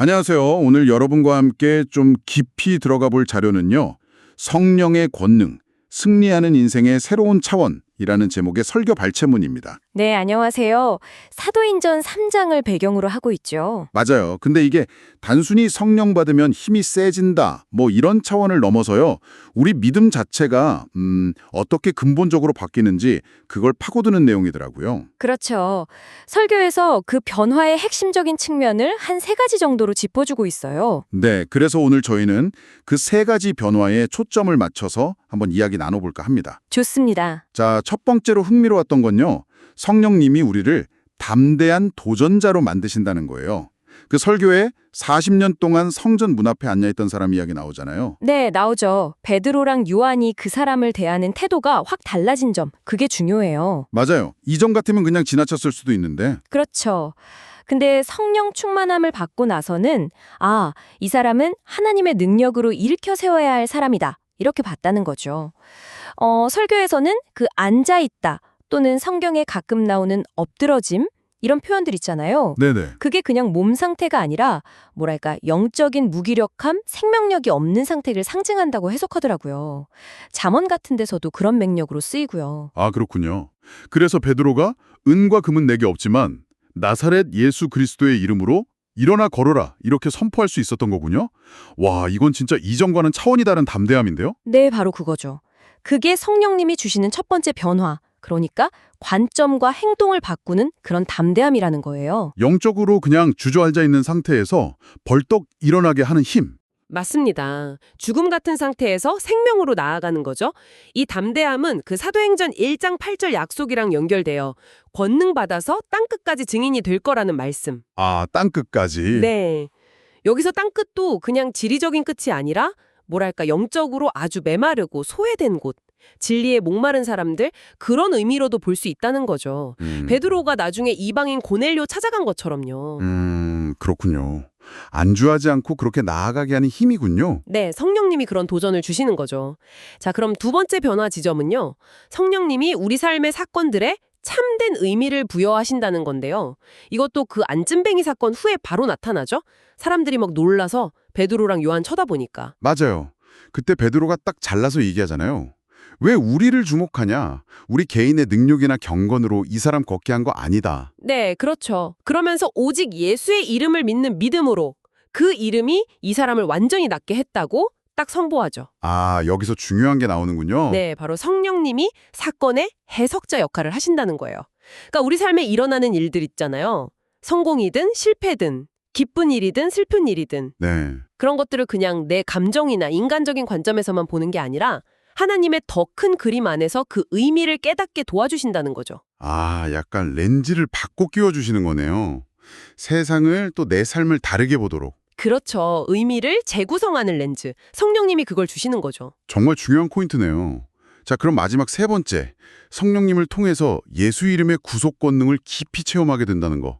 안녕하세요. 오늘 여러분과 함께 좀 깊이 들어가 볼 자료는요. 성령의 권능, 승리하는 인생의 새로운 차원이라는 제목의 설교 발췌문입니다. 네, 안녕하세요. 사도인전 3장을 배경으로 하고 있죠. 맞아요. 근데 이게 단순히 성령 받으면 힘이 세진다, 뭐 이런 차원을 넘어서요. 우리 믿음 자체가 음, 어떻게 근본적으로 바뀌는지 그걸 파고드는 내용이더라고요. 그렇죠. 설교에서 그 변화의 핵심적인 측면을 한 세 가지 정도로 짚어주고 있어요. 네, 그래서 오늘 저희는 그 세 가지 변화에 초점을 맞춰서 한번 이야기 나눠볼까 합니다. 좋습니다. 자, 첫 번째로 흥미로웠던 건요. 성령님이 우리를 담대한 도전자로 만드신다는 거예요. 그 설교에 40년 동안 성전 문 앞에 앉아있던 사람 이야기 나오잖아요. 네, 나오죠. 베드로랑 요한이 그 사람을 대하는 태도가 확 달라진 점, 그게 중요해요. 맞아요. 이전 같으면 그냥 지나쳤을 수도 있는데 그렇죠. 근데 성령 충만함을 받고 나서는 아, 이 사람은 하나님의 능력으로 일으켜 세워야 할 사람이다. 이렇게 봤다는 거죠. 어, 설교에서는 그 앉아 있다 또는 성경에 가끔 나오는 엎드러짐 이런 표현들 있잖아요. 네네. 그게 그냥 몸 상태가 아니라 뭐랄까 영적인 무기력함, 생명력이 없는 상태를 상징한다고 해석하더라고요. 잠언 같은 데서도 그런 맥락으로 쓰이고요. 아, 그렇군요. 그래서 베드로가 은과 금은 내게 없지만 나사렛 예수 그리스도의 이름으로 일어나 걸어라 이렇게 선포할 수 있었던 거군요. 와, 이건 진짜 이전과는 차원이 다른 담대함인데요. 네, 바로 그거죠. 그게 성령님이 주시는 첫 번째 변화. 그러니까 관점과 행동을 바꾸는 그런 담대함이라는 거예요. 영적으로 그냥 주저앉아 있는 상태에서 벌떡 일어나게 하는 힘. 맞습니다. 죽음 같은 상태에서 생명으로 나아가는 거죠. 이 담대함은 그 사도행전 1장 8절 약속이랑 연결돼요. 권능 받아서 땅끝까지 증인이 될 거라는 말씀. 아, 땅끝까지. 네. 여기서 땅끝도 그냥 지리적인 끝이 아니라 뭐랄까 영적으로 아주 메마르고 소외된 곳, 진리에 목마른 사람들 그런 의미로도 볼 수 있다는 거죠. 음. 베드로가 나중에 이방인 고넬료 찾아간 것처럼요. 음, 그렇군요. 안주하지 않고 그렇게 나아가게 하는 힘이군요. 네, 성령님이 그런 도전을 주시는 거죠. 자, 그럼 두 번째 변화 지점은요. 성령님이 우리 삶의 사건들에 참된 의미를 부여하신다는 건데요. 이것도 그 안쯤뱅이 사건 후에 바로 나타나죠. 사람들이 막 놀라서 베드로랑 요한 쳐다보니까. 맞아요. 그때 베드로가 딱 잘라서 얘기하잖아요. 왜 우리를 주목하냐? 우리 개인의 능력이나 경건으로 이 사람 걷게 한 거 아니다. 네, 그렇죠. 그러면서 오직 예수의 이름을 믿는 믿음으로 그 이름이 이 사람을 완전히 낫게 했다고 딱 선보하죠. 아, 여기서 중요한 게 나오는군요. 네, 바로 성령님이 사건의 해석자 역할을 하신다는 거예요. 그러니까 우리 삶에 일어나는 일들 있잖아요. 성공이든 실패든 기쁜 일이든 슬픈 일이든 네. 그런 것들을 그냥 내 감정이나 인간적인 관점에서만 보는 게 아니라 하나님의 더 큰 그림 안에서 그 의미를 깨닫게 도와주신다는 거죠. 아, 약간 렌즈를 바꿔 끼워주시는 거네요. 세상을 또 내 삶을 다르게 보도록. 그렇죠. 의미를 재구성하는 렌즈. 성령님이 그걸 주시는 거죠. 정말 중요한 포인트네요. 자, 그럼 마지막 세 번째. 성령님을 통해서 예수 이름의 구속 권능을 깊이 체험하게 된다는 거.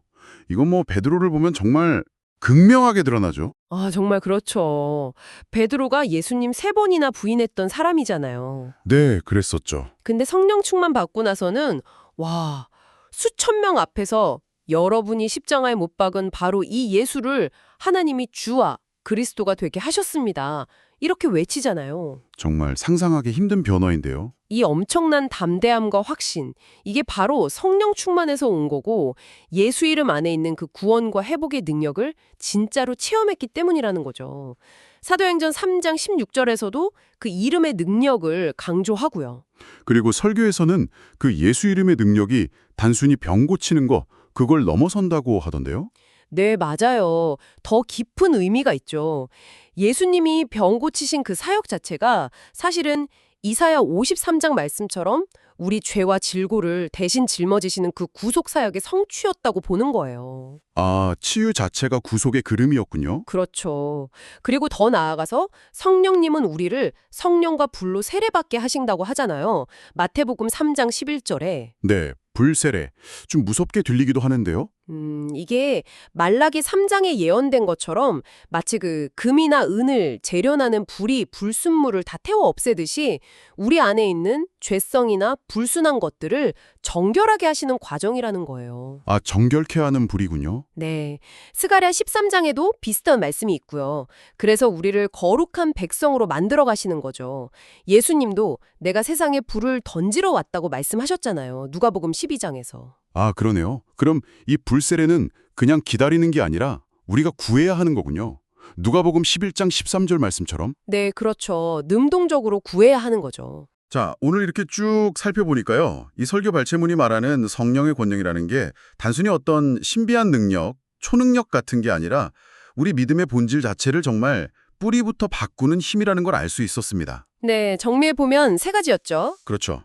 이건 뭐 베드로를 보면 정말 극명하게 드러나죠. 아, 정말 그렇죠. 베드로가 예수님 세 번이나 부인했던 사람이잖아요. 네, 그랬었죠. 근데 성령 충만 받고 나서는 와 수천 명 앞에서 여러분이 십장가에 못 박은 바로 이 예수를 하나님이 주와 그리스도가 되게 하셨습니다. 이렇게 외치잖아요. 정말 상상하기 힘든 변화인데요. 이 엄청난 담대함과 확신, 이게 바로 성령 충만에서 온 거고 예수 이름 안에 있는 그 구원과 회복의 능력을 진짜로 체험했기 때문이라는 거죠. 사도행전 3장 16절에서도 그 이름의 능력을 강조하고요. 그리고 설교에서는 그 예수 이름의 능력이 단순히 병 고치는 거, 그걸 넘어선다고 하던데요. 네, 맞아요. 더 깊은 의미가 있죠. 예수님이 병 고치신 그 사역 자체가 사실은 이사야 53장 말씀처럼 우리 죄와 질고를 대신 짊어지시는 그 구속 사역의 성취였다고 보는 거예요. 아, 치유 자체가 구속의 그름이었군요. 그렇죠. 그리고 더 나아가서 성령님은 우리를 성령과 불로 세례받게 하신다고 하잖아요. 마태복음 3장 11절에 네, 불세례. 좀 무섭게 들리기도 하는데요. 음, 이게 말라기 3장에 예언된 것처럼 마치 그 금이나 은을 재련하는 불이 불순물을 다 태워 없애듯이 우리 안에 있는 죄성이나 불순한 것들을 정결하게 하시는 과정이라는 거예요. 아, 정결케 하는 불이군요. 네. 스가랴 13장에도 비슷한 말씀이 있고요. 그래서 우리를 거룩한 백성으로 만들어 가시는 거죠. 예수님도 내가 세상에 불을 던지러 왔다고 말씀하셨잖아요. 누가복음 12장에서. 아, 그러네요. 그럼 이 불세례는 그냥 기다리는 게 아니라 우리가 구해야 하는 거군요. 누가복음 11장 13절 말씀처럼. 네, 그렇죠. 능동적으로 구해야 하는 거죠. 자, 오늘 이렇게 쭉 살펴보니까요. 이 설교 발췌문이 말하는 성령의 권능이라는 게 단순히 어떤 신비한 능력, 초능력 같은 게 아니라 우리 믿음의 본질 자체를 정말 뿌리부터 바꾸는 힘이라는 걸 알 수 있었습니다. 네, 정리해 보면 세 가지였죠. 그렇죠.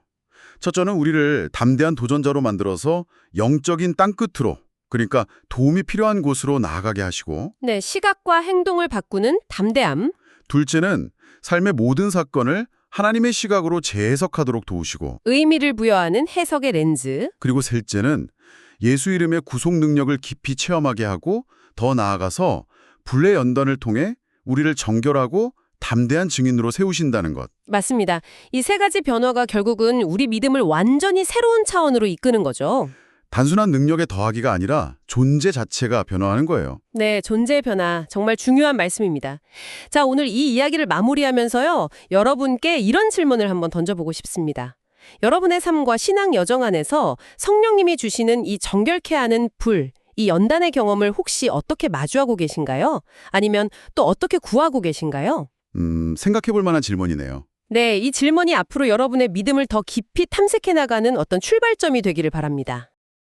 첫째는 우리를 담대한 도전자로 만들어서 영적인 땅끝으로, 그러니까 도움이 필요한 곳으로 나아가게 하시고, 네, 시각과 행동을 바꾸는 담대함. 둘째는 삶의 모든 사건을 하나님의 시각으로 재해석하도록 도우시고, 의미를 부여하는 해석의 렌즈. 그리고 셋째는 예수 이름의 구속 능력을 깊이 체험하게 하고 더 나아가서 불의 연단을 통해 우리를 정결하고 담대한 증인으로 세우신다는 것. 맞습니다. 이 세 가지 변화가 결국은 우리 믿음을 완전히 새로운 차원으로 이끄는 거죠. 단순한 능력의 더하기가 아니라 존재 자체가 변화하는 거예요. 네, 존재의 변화 정말 중요한 말씀입니다. 자, 오늘 이 이야기를 마무리하면서요. 여러분께 이런 질문을 한번 던져보고 싶습니다. 여러분의 삶과 신앙 여정 안에서 성령님이 주시는 이 정결케 하는 불, 이 연단의 경험을 혹시 어떻게 마주하고 계신가요? 아니면 또 어떻게 구하고 계신가요? 음, 생각해 볼 만한 질문이네요. 네, 이 질문이 앞으로 여러분의 믿음을 더 깊이 탐색해 나가는 어떤 출발점이 되기를 바랍니다.